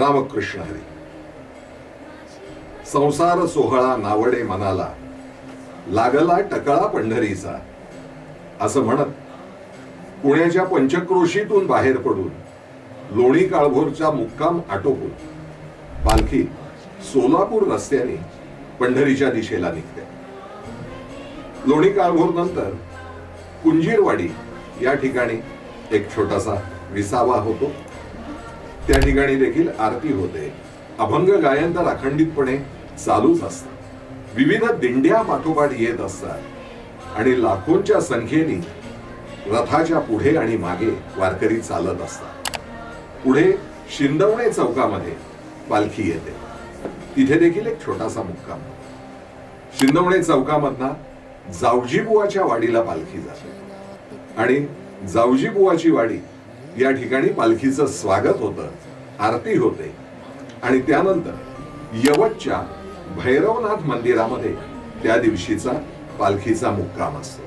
रामकृष्ण हरी संसार सोहळा नावडे मनाला लागला टकळा पंढरीचा असं म्हणत पुण्याच्या पंचक्रोशीतून बाहेर पडून लोणी काळभोरचा मुक्काम आटोपून पालखी सोलापूर रस्त्याने पंढरीच्या दिशेला निघते. लोणी काळभोर नंतर कुंजीरवाडी या ठिकाणी एक छोटासा विसावा होतो. त्या ठिकाणी देखील आरती होते. अभंग गायन तर अखंडितपणे चालूच असतात. विविध दिंड्या पाठोपाठ येत असतात. आणि लाखोंच्या संख्येने रथाच्या पुढे आणि मागे वारकरी चालत असतात. पुढे शिंदवणे चौकामध्ये पालखी येते. तिथे देखील एक छोटासा मुक्काम. शिंदवणे चौकामधना जावजीबुवाच्या वाडीला पालखी जाते. आणि जावजीबुवाची वाडी या ठिकाणी पालखीचं स्वागत होतं आरती होते. आणि त्यानंतर यवतच्या भैरवनाथ मंदिरामध्ये त्या दिवशीचा पालखीचा मुक्काम असतो.